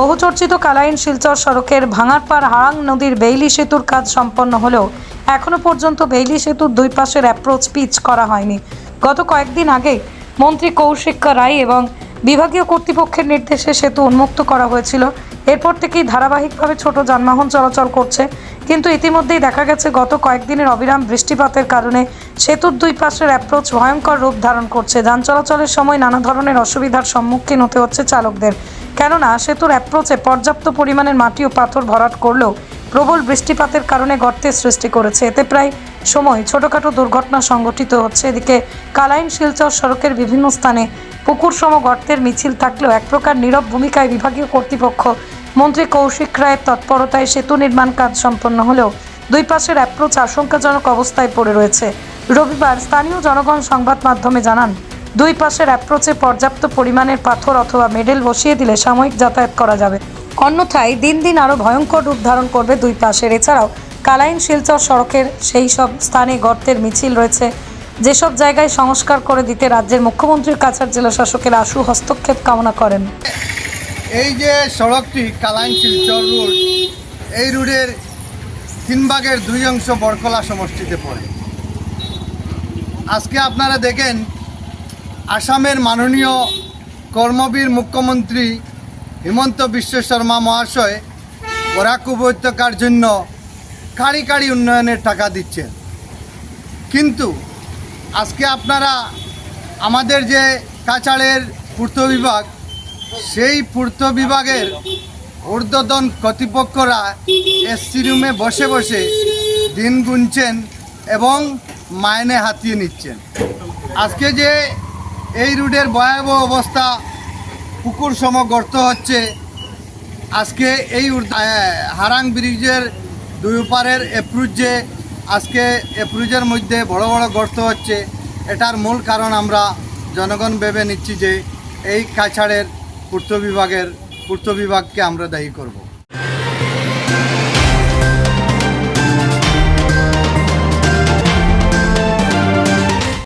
বহুচর্চিত কালাইন শিলচর সড়কের ভাঙারপাড় হারাং নদীর বেইলি সেতুর কাজ সম্পন্ন হলেও এখনও পর্যন্ত বেইলি সেতুর দুই পাশের অ্যাপ্রোচ পিচ করা হয়নি। গত কয়েকদিন আগে মন্ত্রী কৌশিকা রায় এবং বিভাগীয় কর্তৃপক্ষের নির্দেশে সেতু উন্মুক্ত করা হয়েছিল। এরপর থেকেই ধারাবাহিকভাবে ছোট যানবাহন চলাচল করছে। কিন্তু ইতিমধ্যেই দেখা গেছে, গত কয়েকদিনের অবিরাম বৃষ্টিপাতের কারণে সেতুর দুই পাশের অ্যাপ্রোচ ভয়ঙ্কর রূপ ধারণ করছে। যান চলাচলের সময় নানা ধরনের অসুবিধার সম্মুখীন হতে হচ্ছে চালকদের। কেননা সেতুর অ্যাপ্রোচে পর্যাপ্ত পরিমাণের মাটি ও পাথর ভরাট করলেও প্রবল বৃষ্টিপাতের কারণে গর্তের সৃষ্টি করেছে। এতে প্রায় সময় ছোটখাটো দুর্ঘটনা সংঘটিত হচ্ছে। এদিকে কালাইন শিলচর সড়কের বিভিন্ন স্থানে পুকুর সম গর্তের মিছিল থাকলেও এক প্রকার নীরব ভূমিকায় বিভাগীয় কর্তৃপক্ষ, মন্ত্রী কৌশিক রায়ের তৎপরতায় সেতু নির্মাণ কাজ সম্পন্ন হলেও দুই পাশের অ্যাপ্রোচ আশঙ্কাজনক অবস্থায় পড়ে রয়েছে। রবিবার স্থানীয় জনগণ সংবাদ মাধ্যমে জানান দুই পাশের অ্যাপ্রোচে পর্যাপ্ত পরিমাণের পাথর অথবা মেডেল বসিয়ে দিলে সাময়িক যাতায়াত করা যাবে। অন্যথায় দিন দিন আরও ভয়ঙ্কর রূপ ধারণ করবে দুই পাশের। এছাড়াও কালাইন শিলচর সড়কের সেই সব স্থানে গর্তের মিছিল রয়েছে। যেসব জায়গায় সংস্কার করে দিতে রাজ্যের মুখ্যমন্ত্রীর কাছাড় জেলা শাসকের আশু হস্তক্ষেপ কামনা করেন। এই যে সড়কটি কালাইন শিলচর রোড, এই রোডের তিন ভাগের দুই অংশ বরকলা সমষ্টিতে পড়ে। আজকে আপনারা দেখেন আসামের মাননীয় কর্মবীর মুখ্যমন্ত্রী হিমন্ত বিশ্ব শর্মা মহাশয় বরাক উপত্যকার জন্য কাড়ি কাড়ি উন্নয়নের টাকা দিচ্ছেন। কিন্তু আজকে আপনারা আমাদের যে কাছাড়ের পূর্ত বিভাগ, সেই পূর্ত বিভাগের ঊর্ধ্বতন কর্তৃপক্ষরা এসসি রুমে বসে বসে দিন গুনছেন এবং মাইনে হাতিয়ে নিচ্ছেন। আজকে যে এই রুটের ভয়াবহ অবস্থা পুকুর সম গর্ত হচ্ছে। আজকে এই হারাং ব্রিজের দুই পারের এপ্রুজ আজকে এপ্রুজের মধ্যে বড় বড় গর্ত হচ্ছে। এটার মূল কারণ আমরা জনগণ ভেবে নিচ্ছি যে এই কাছাড়ের পূর্ত বিভাগের পূর্ত বিভাগকে আমরা দায়ী করব।